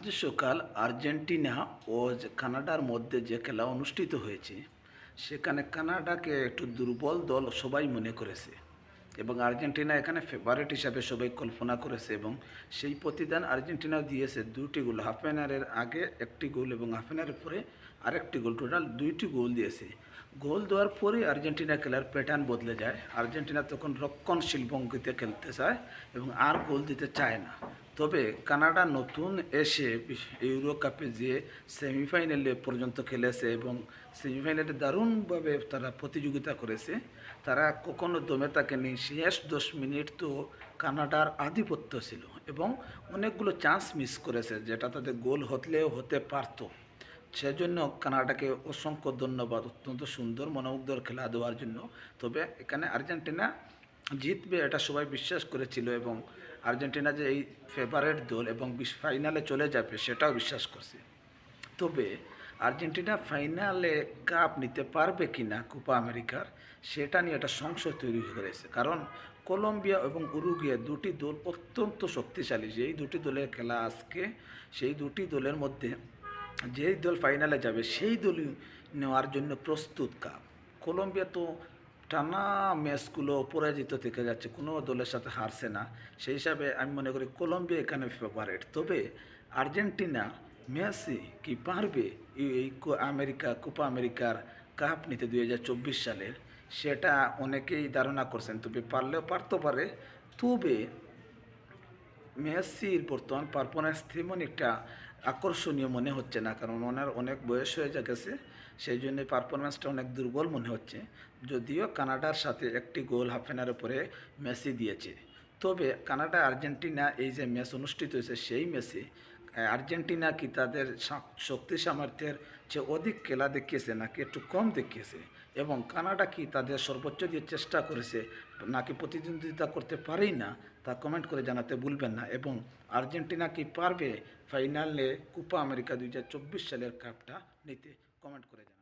আজ সকাল আর্জেন্টিনা ও কানাডার মধ্যে যে খেলা অনুষ্ঠিত হয়েছে, সেখানে কানাডাকে একটু দুর্বল দল সবাই মনে করেছে এবং আর্জেন্টিনা এখানে ফেভারিট হিসাবে সবাই কল্পনা করেছে এবং সেই প্রতিদান আর্জেন্টিনা দিয়েছে দুটি গোল। হাফ এনারের আগে একটি গোল এবং হাফ এনারের পরে আরেকটি গোল। টোটাল দুইটি গোল দিয়েছে। গোল দেওয়ার পরে আর্জেন্টিনা খেলার প্যাটার্ন বদলে যায়। আর্জেন্টিনা তখন রক্ষণশীল ভঙ্গিতে খেলতে চায় এবং আর গোল দিতে চায় না। তবে কানাডা নতুন এসে ইউরো কাপে যে সেমিফাইনালে পর্যন্ত খেলেছে এবং সেমিফাইনালে দারুণভাবে তারা প্রতিযোগিতা করেছে, তারা কখনো দমে থাকেনি। শেষ দশ মিনিট তো কানাডার আধিপত্য ছিল এবং অনেকগুলো চান্স মিস করেছে, যেটা তাদের গোল হতলেও হতে পারতো। সেজন্য কানাডাকে অসংখ্য ধন্যবাদ। অত্যন্ত সুন্দর মনোমুগ্ধর খেলা দেওয়ার জন্য। তবে এখানে আর্জেন্টিনা জিতবে এটা সবাই বিশ্বাস করেছিল এবং আর্জেন্টিনা যে এই ফেভারেট দল এবং ফাইনালে চলে যাবে সেটাও বিশ্বাস করছে। তবে আর্জেন্টিনা ফাইনালে কাপ নিতে পারবে কি না কোপা আমেরিকার সেটা নিয়ে একটা সংশয় তৈরি করেছে কারণ কলম্বিয়া এবং উরুগিয়া দুটি দল অত্যন্ত শক্তিশালী। যেই দুটি দলের খেলা আজকে, সেই দুটি দলের মধ্যে যেই দল ফাইনালে যাবে, সেই দলই নেওয়ার জন্য প্রস্তুত কাপ কলম্বিয়া তো টানা ম্যাচগুলো পরাজিত থেকে যাচ্ছে, কোনো দলের সাথে হারছে না। সেই হিসাবে আমি মনে করি কলম্বিয়া এখানে ফেভারেট তবে আর্জেন্টিনা, মেসি কি পারবে এই আমেরিকা, কোপা আমেরিকার কাপ নিতে দুই হাজার চব্বিশ সালের? সেটা অনেকেই ধারণা করছেন, তবে পারলেও পারতে পারে। তবে মেসির বর্তমান পারফরমেন্স তেমন একটা আকর্ষণীয় মনে হচ্ছে না, কারণ ওনার অনেক বয়স হয়ে গেছে। সেই জন্য পারফরমেন্সটা অনেক দুর্বল মনে হচ্ছে। যদিও কানাডার সাথে একটি গোল হাফ এনার পরে মেসি দিয়েছে। তবে কানাডা আর্জেন্টিনা এই যে ম্যাচ অনুষ্ঠিত হয়েছে, সেই ম্যাচে আর্জেন্টিনা কি তাদের শক্তি সামর্থ্যের চেয়ে অধিক খেলা দেখিয়েছে নাকি একটু কম দেখিয়েছে? এবং কানাডা কি তাদের সর্বোচ্চ দিয়ে চেষ্টা করেছে নাকি প্রতিদ্বন্দ্বিতা করতে পারেই না, তা কমেন্ট করে জানাতে ভুলবেন না। এবং আর্জেন্টিনা কি পারবে ফাইনালে কোপা আমেরিকা দুই হাজার চব্বিশ সালের কাপটা নিতে? কমেন্ট করে জানান